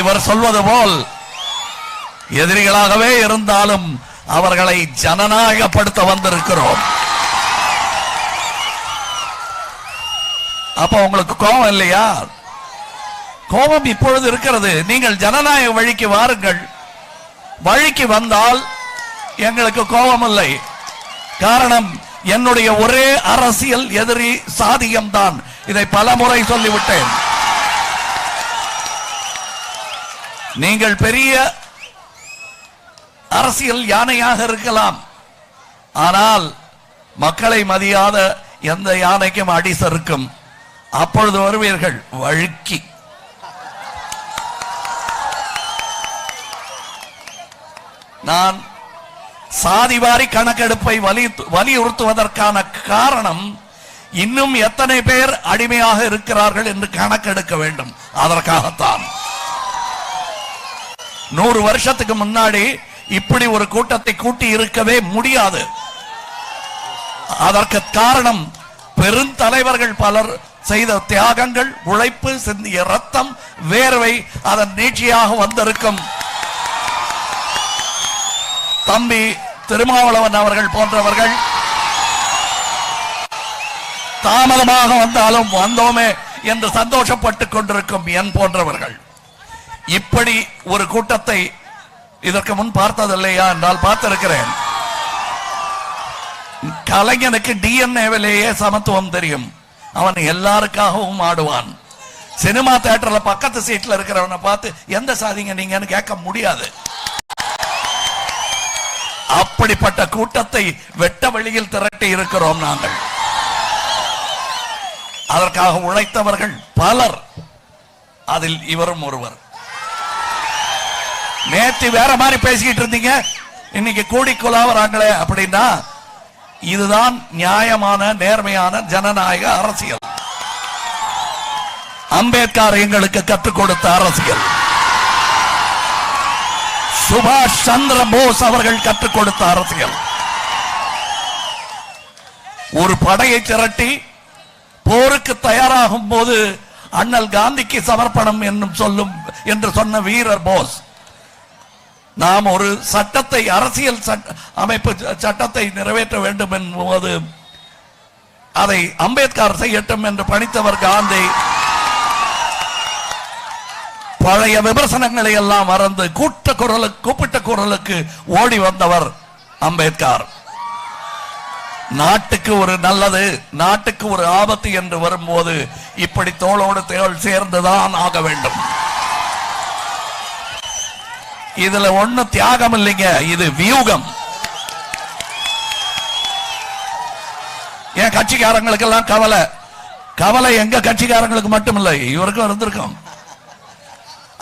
இவர் சொல்வது போல் எதிரிகளாகவே இருந்தாலும் அவர்களை ஜனநாயகப்படுத்த வந்திருக்கிறோம். அப்ப உங்களுக்கு கோபம் இல்லையா? கோபம் இப்பொழுது இருக்கிறது. நீங்கள் ஜனநாயக வழிக்கு வாருங்கள். வழிக்கு வந்தால் எங்களுக்கு கோபம் இல்லை காரணம் என்னுடைய ஒரே அரசியல் எதிரி சாதியம் தான் இதை பல முறை சொல்லிவிட்டேன். நீங்கள் பெரிய அரசியல் யானையாக இருக்கலாம். ஆனால் மக்களை மதியாத எந்த யானைக்கும் அடி சறுக்கும் அப்பொழுது வருவீர்கள் வழுக்கி. நான் சாதிவாரி கணக்கெடுப்பை வலி வலியுறுத்துவதற்கான காரணம் இன்னும் எத்தனை பேர் அடிமையாக இருக்கிறார்கள் என்று கணக்கெடுக்க வேண்டும். அதற்காகத்தான். நூறு வருஷத்துக்கு முன்னாடி இப்படி ஒரு கூட்டத்தை கூட்டி இருக்கவே முடியாது. அதற்கு காரணம் பெருந்தலைவர்கள் பலர் செய்த தியாகங்கள் உழைப்பு சிந்திய ரத்தம் வேர்வை அதன் நீட்சியாக வந்திருக்கும். தம்பி திருமாவளவன் அவர்கள் போன்றவர்கள் தாமதமாக வந்தாலும் வந்தோமே என்று சந்தோஷப்பட்டுக் கொண்டிருக்கும் என் போன்றவர்கள். இப்படி ஒரு கூட்டத்தை இதற்கு முன் பார்த்ததில்லையா என்றால் பார்த்திருக்கிறேன். கலைஞனுக்கு டிஎன்ஏவிலேயே சமத்துவம் தெரியும். அவன் எல்லாருக்காகவும் ஆடுவான். சினிமா தியேட்டர்ல பக்கத்து சீட்ல இருக்கிறவனை பார்த்து எந்த சாதிங்க நீங்கன்னு கேட்க முடியாது. அப்படிப்பட்ட கூட்டத்தை வெட்ட வெளியில் திரட்டி இருக்கிறோம் நாங்கள். அதற்காக உழைத்தவர்கள் பலர். அதில் இவரும் ஒருவர். நேத்து வேற மாதிரி பேசிக்கிட்டு இருந்தீங்க. இன்னைக்கு கூடி குலாவறாங்களே அப்படின்னா இதுதான் நியாயமான நேர்மையான ஜனநாயக அரசியல். அம்பேத்கர் எங்களுக்கு கற்றுக் கொடுத்த அரசியல். சுபாஷ் சந்திர போஸ் அவர்கள் கற்றுக் கொடுத்த அரசியல். ஒரு படையை திரட்டி போருக்கு தயாராகும் போது அண்ணல் காந்திக்கு சமர்ப்பணம் என்னும் சொல்லும் என்று சொன்ன வீரர் போஸ். நாம் ஒரு சட்டத்தை அரசியல் சட்ட அமைப்பு சட்டத்தை நிறைவேற்ற வேண்டும் என்பது அதை அம்பேத்கர் செய்யட்டும் என்று பணித்தவர் காந்தி. பழைய விமர்சனங்களை எல்லாம் மறந்து கூட்ட குரலுக்கு கூப்பிட்ட குரலுக்கு ஓடி வந்தவர் அம்பேத்கர். நாட்டுக்கு ஒரு நல்லது நாட்டுக்கு ஒரு ஆபத்து என்று வரும்போது இப்படி தோளோடு தோள் சேர்ந்துதான் ஆக வேண்டும். இதுல ஒண்ணு தியாகம் இல்லைங்க இது வியூகம். என் கட்சிக்காரங்களுக்கு எல்லாம் கவலை? கவலை எங்க கட்சிக்காரங்களுக்கு மட்டும் இல்லை இவருக்கும் இருந்திருக்கும்.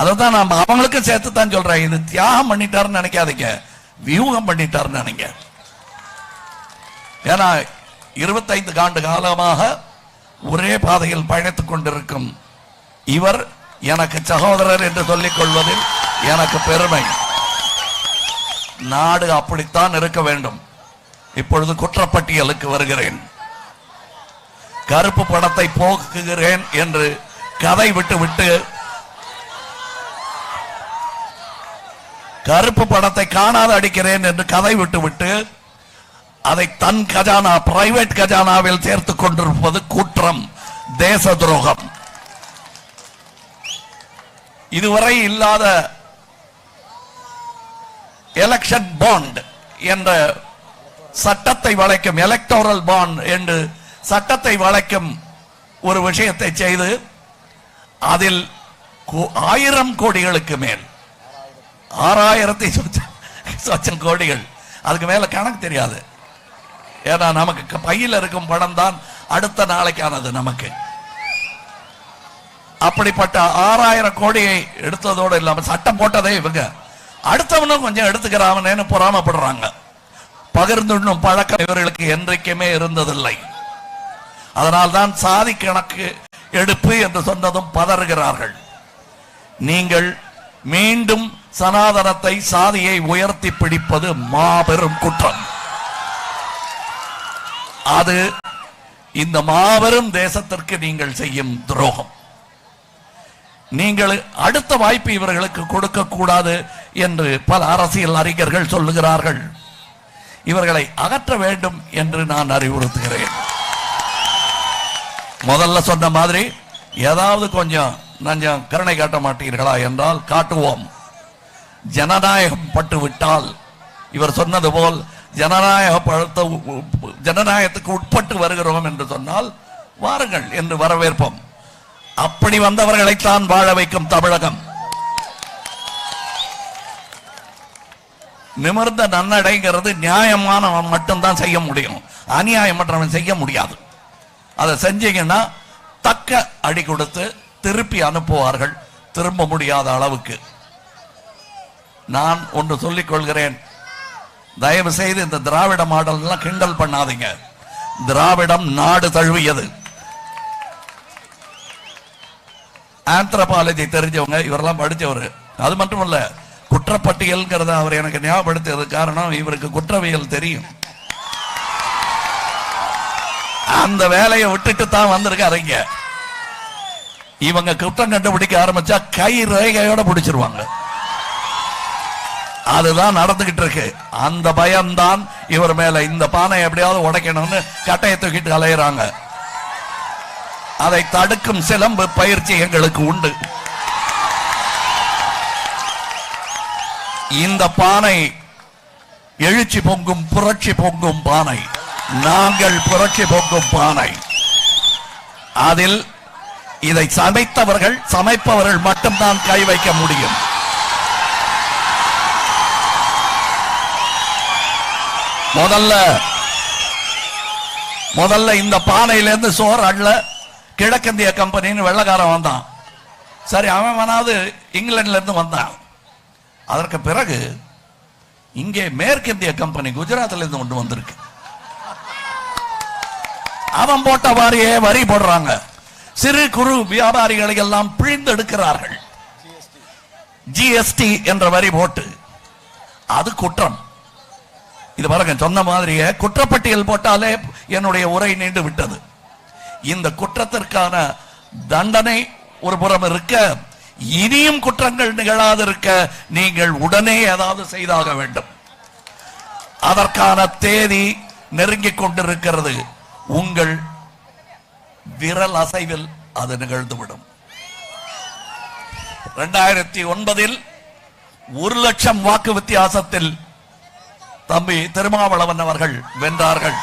அதான் நான் அவங்களுக்கும் சேர்த்து தான் சொல்றேன் இது தியாகம் பண்ணிட்டாருன்னு நினைக்காதீங்க வியூகம் பண்ணிட்டாருன்னு நினைங்க. ஏன்னா இருபத்தைந்து ஆண்டு காலமாக ஒரே பாதையில் பயணித்துக் கொண்டிருக்கும் இவர் எனக்கு சகோதரர் என்று சொல்லிக் கொள்வதில் எனக்கு பெருமை. நாடு அப்படித்தான் இருக்க வேண்டும். இப்பொழுது குற்றப்பட்டியலுக்கு வருகிறேன். கருப்பு பணத்தை போக்குகிறேன் என்று கதை விட்டு விட்டு கருப்பு பணத்தை காணாத அடிக்கிறேன் என்று கதை விட்டு விட்டு அதை தன் கஜானா பிரைவேட் கஜானாவில் சேர்த்துக் கொண்டிருப்பது குற்றம் தேச துரோகம். இதுவரை இல்லாத எலெக்ஷன் பாண்ட் என்ற சட்டத்தை வளைக்கும் எலக்டோரல் பாண்ட் என்று சட்டத்தை வளைக்கும் ஒரு விஷயத்தை செய்து அதில் கோ- ஆயிரம் கோடிகளுக்கு மேல் ஆறாயிரத்தி சொச்சம் கோடிகள். அதுக்கு மேல கணக்கு தெரியாது. ஏன்னா நமக்கு பையில் இருக்கும் பணம் தான் அடுத்த நாளைக்கானது நமக்கு. அப்படிப்பட்ட ஆறாயிரம் கோடியை எடுத்ததோடு இல்லாமல் சட்டம் போட்டதே இவங்க. அடுத்தவனும் கொஞ்சம் எடுத்துக்கிறாமனேன்னு பொறாமப்படுறாங்க. பகிர்ந்துண்ணும் பழக்கம் இவர்களுக்கு என்றைக்குமே இருந்ததில்லை. அதனால்தான் சாதி கணக்கு எடுப்பு என்று சொன்னதும் பதறுகிறார்கள். நீங்கள் மீண்டும் சனாதனத்தை சாதியை உயர்த்தி பிடிப்பது மாபெரும் குற்றம். அது இந்த மாபெரும் தேசத்திற்கு நீங்கள் செய்யும் துரோகம். நீங்கள் அடுத்த வாய்ப்பு இவர்களுக்கு கொடுக்க கூடாது என்று பல அரசியல் அறிஞர்கள் சொல்லுகிறார்கள். இவர்களை அகற்ற வேண்டும் என்று நான் அறிவுறுத்துகிறேன். முதல்ல சொன்ன மாதிரி ஏதாவது கொஞ்சம் நஞ்சம் கருணை காட்ட மாட்டீர்களா என்றால் காட்டுவோம். ஜனநாயகம் பட்டு விட்டால் இவர் சொன்னது போல் ஜனநாயக பழுத்த ஜனநாயகத்துக்கு உட்பட்டு வருகிறோம் என்று சொன்னால் வாருங்கள் என்று வரவேற்போம். அப்படி வந்தவர்களைத்தான் வாழ வைக்கும் தமிழகம். நிமிர்ந்த நன்னடைங்கிறது நியாயமானவன் மட்டும்தான் செய்ய முடியும். அநியாயமற்றவன் செய்ய முடியாது. அதை செஞ்சீங்கன்னா தக்க அடி கொடுத்து திருப்பி அனுப்புவார்கள். திரும்ப முடியாத அளவுக்கு. நான் ஒன்று சொல்லிக் கொள்கிறேன். தயவு செய்து இந்த திராவிட மாடல் கிண்டல் பண்ணாதீங்க. திராவிடம் நாடு தழுவியது. ஆந்த்ரபாலஜி தெரிஞ்சவங்க இவரெல்லாம் படிச்சவர். அது மட்டும் இல்ல குற்றப்பட்டியல்ங்கிறத அவர் எனக்கு ஞாபகப்படுத்தியது காரணம் இவருக்கு குற்றவியல் தெரியும். அந்த வேலையை விட்டுட்டு தான் வந்திருக்காரு இங்க. இவங்க குற்றம் கண்டுபிடிக்க ஆரம்பிச்சா கை ரேகையோட பிடிச்சிருவாங்க. அதுதான் நடந்துகிட்டு இருக்கு. அந்த பயம்தான் இவர் மேல. இந்த பானை எப்படியாவது உடைக்கணும்னு கட்டையை தூக்கிட்டு அலையிறாங்க. அதை தடுக்கும் சிலம்பு பயிற்சி எங்களுக்கு உண்டு. இந்த பானை எழுச்சி பொங்கும் புரட்சி பொங்கும் பானை. நாங்கள் புரட்சி பொங்கும் பானை. அதில் இதை சமைத்தவர்கள் சமைப்பவர்கள் மட்டும்தான் கை வைக்க முடியும். முதல்ல முதல்ல இந்த பானையிலிருந்து சோறு அள்ள கிழக்கிந்திய கம்பெனின்னு வெள்ளக்காரன் வந்தான். சரி அவன் வேணாவது இங்கிலாந்துல இருந்து வந்தான். அதற்கு பிறகு இங்கே மேற்கிந்திய கம்பெனி குஜராத்ல இருந்து கொண்டு வந்திருக்கு. அவன் போட்ட வாரியே வரி போடுறாங்க. சிறு குறு வியாபாரிகளை எல்லாம் பிழிந்தெடுக்கிறார்கள். ஜிஎஸ்டி என்ற வரி போட்டு. அது குற்றம். இது பாருங்க சொன்ன மாதிரியே குற்றப்பட்டியல் போட்டாலே என்னுடைய உரை நீண்டு விட்டது. இந்த குற்றத்திற்கான தண்டனை ஒரு புறம் இருக்க இனியும் குற்றங்கள் நிகழாதிருக்க நீங்கள் உடனே ஏதாவது செய்தாக வேண்டும். அதற்கான தேதி நெருங்கிக் கொண்டிருக்கிறது. உங்கள் விரல் அசைவில் அது நிகழ்ந்துவிடும். இரண்டாயிரத்தி ஒன்பதில் ஒரு லட்சம் வாக்கு வித்தியாசத்தில் தம்பி திருமாவளவன் அவர்கள் வென்றார்கள்.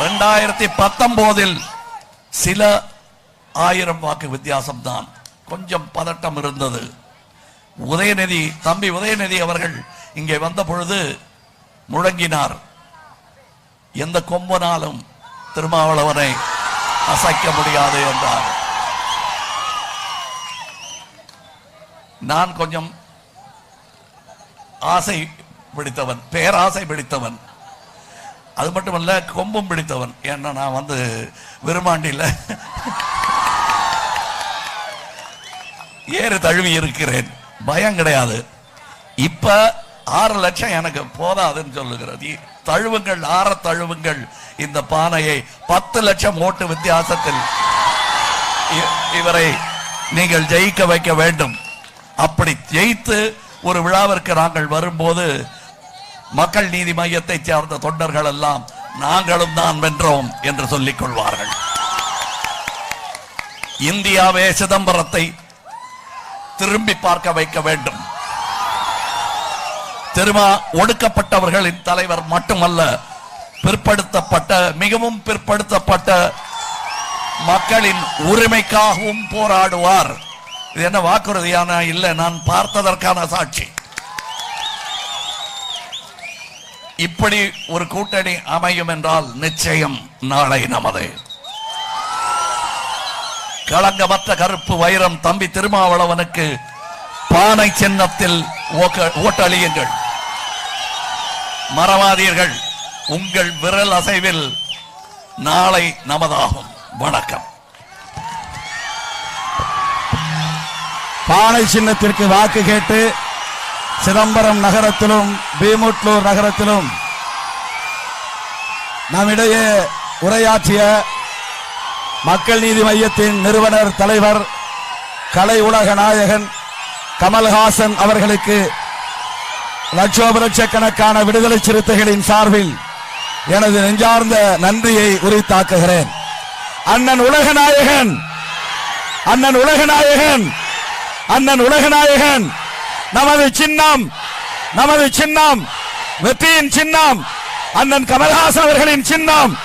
ரெண்டாயிரத்தி பத்தொன்பதில் சில ஆயிரம் வாக்கு வித்தியாசம் தான் கொஞ்சம் பதட்டம் இருந்தது. உதயநிதி தம்பி உதயநிதி அவர்கள் இங்கே வந்த பொழுது முழங்கினார். எந்த கொம்பனாலும் திருமாவளவனை அசைக்க முடியாது என்றார். நான் கொஞ்சம் ஆசை பிடித்தவன் பேராசை பிடித்தவன். அது மட்டுமல்ல கொம்பும் பிடித்தவன். ஏன்னா நான் வந்து விருமாண்டியில் ஏறு தழுவி இருக்கிறேன். பயம் கிடையாது. இப்ப ஆறு லட்சம் எனக்கு போதாதுன்னு சொல்லுகிறது. தழுவுங்கள் ஆற தழுவுங்கள். இந்த பானையை பத்து லட்சம் ஓட்டு வித்தியாசத்தில் இவரை நீங்கள் ஜெயிக்க வைக்க வேண்டும். அப்படி ஜெயித்து ஒரு விழாவிற்கு நாங்கள் வரும்போது மக்கள் நீதி மையத்தை சேர்ந்த தொண்டர்கள் எல்லாம் நாங்களும் தான் வென்றோம் என்று சொல்லிக் கொள்வார்கள். இந்தியாவே சிதம்பரத்தை திரும்பி பார்க்க வைக்க வேண்டும். திருமா ஒடுக்கப்பட்டவர்களின் தலைவர் மட்டுமல்ல பிற்படுத்தப்பட்ட மிகவும் பிற்படுத்தப்பட்ட மக்களின் உரிமைக்காகவும் போராடுவார். இது என்ன வாக்குறுதியான? இல்லை நான் பார்த்ததற்கான சாட்சி. இப்படி ஒரு கூட்டணி அமையும் என்றால் நிச்சயம் நாளை நமது. களங்கமற்ற கருப்பு வைரம் தம்பி திருமாவளவனுக்கு பானை சின்னத்தில் ஓட்டழியுங்கள் ஓட்டளியுங்கள். மறவாதீர்கள் உங்கள் விரல் அசைவில் நாளை நமதாகும். வணக்கம். பானை சின்னத்திற்கு வாக்கு கேட்டு சிதம்பரம் நகரத்திலும் பீமுட்லூர் நகரத்திலும் நம்மிடையே உரையாற்றிய மக்கள் நீதி மையத்தின் நிறுவனர் தலைவர் கலை உலக நாயகன் கமல்ஹாசன் அவர்களுக்கு லட்சோப லட்சக்கணக்கான விடுதலை சிறுத்தைகளின் சார்பில் எனது நெஞ்சார்ந்த நன்றியை உரித்தாக்குகிறேன். அண்ணன் உலகநாயகன் அண்ணன் உலகநாயகன் அண்ணன் உலகநாயகன் நமது சின்னம் நமது சின்னம் வெற்றியின் சின்னம் அண்ணன் கமல்ஹாசன் அவர்களின் சின்னம்.